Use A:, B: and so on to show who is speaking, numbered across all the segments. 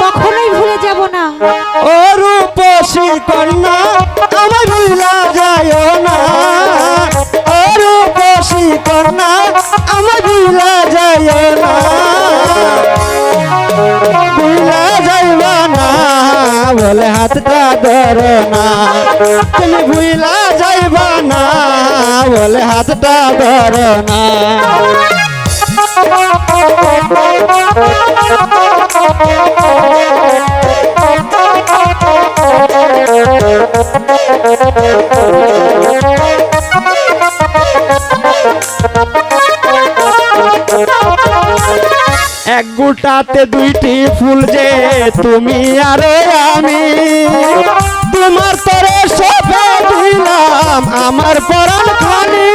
A: কখনোই ভুলে যাব না।
B: ও রূপসী কন্যা আমার ভুলা যায় না। ও রূপসী কন্যা আমার ভুলা যায় না। ভুলা না, বলে হাতটা ধর না। তুমি ভুলা যাইবা না, বলে হাতটা ধর না। এক গুটাতে দুইটি ফুল যে তুমি আর আমি। তোমার তরে সবে দিলাম আমার পরাণ খানি।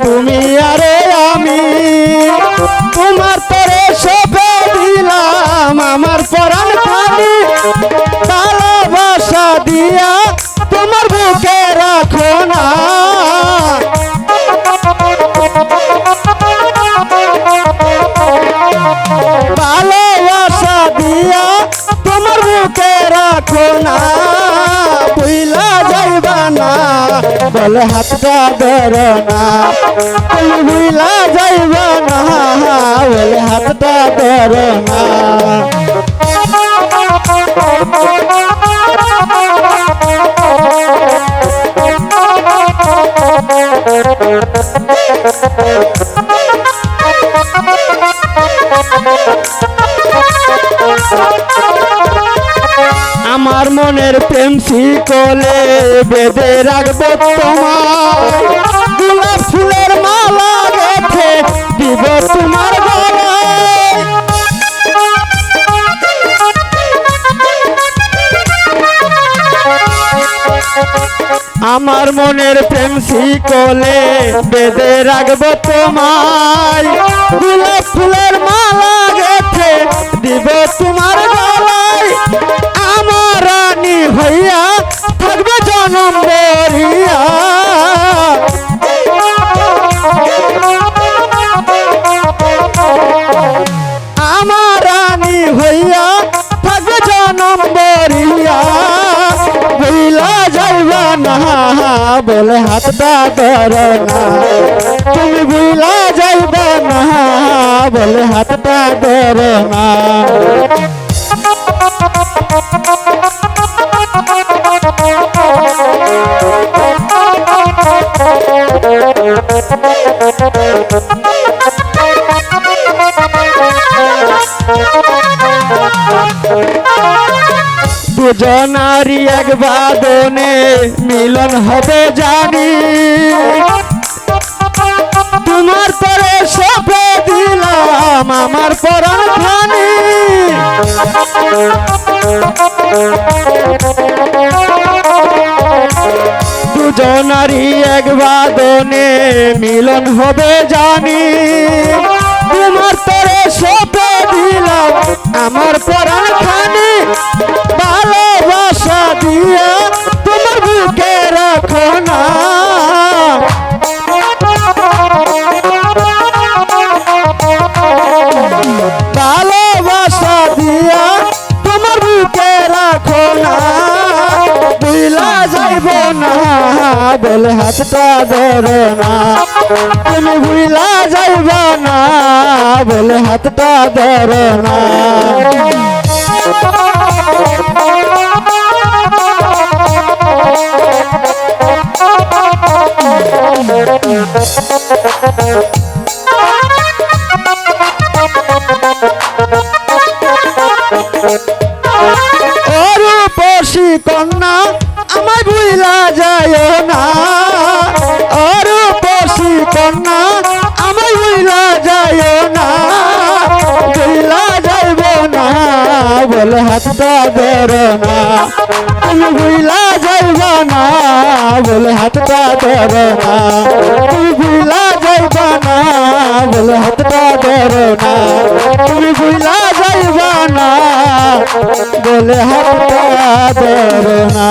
B: তুমি আর আমি। তোমার তরে সবে দিলাম আমার পরাণ খানি ভালোবাসা দিয়া তোমার বুকে রাখো না। ভালোবাসা দিয়া তোমার বুকে রাখো না। বলে হাতটা ধর না তুমি বুইলা যাইবা না বলে হাতটা ধর না আমার মনের প্রেম শিকলে বেঁধে রাখব তোমার ফুলের মালা গেথে দিব তোমার আমার মনের প্রেম শিকলে বেঁধে রাখব তোমায়। বরিয়া আমার রানী হইয়া থাকবে জনম বইলা যাইবা না বলে হাতটা ধর না। তুমি বুইলা যাইবা না বলে হাতটা ধর না। দুজনারই এক বাদনে মিলন হবে জানি। তোমার তরে সপে দিলাম আমার দুজনারই এক বাদনে মিলন হবে জানি। তোমার তরে সপে দিলাম আমার পরাণ বলে হাতটা ধরো না তুমি বুইলা যাইব না বলে হাতটা ধরো না অরূপসী বলে হাতটা ধর না তুমি ভুইলা যাইব না, বলে হাতটা ধর না তুমি ভুইলা যাইব না, বলে হাতটা ধর তুমি ভুলা যাইব না, বলে হাতটা ধর না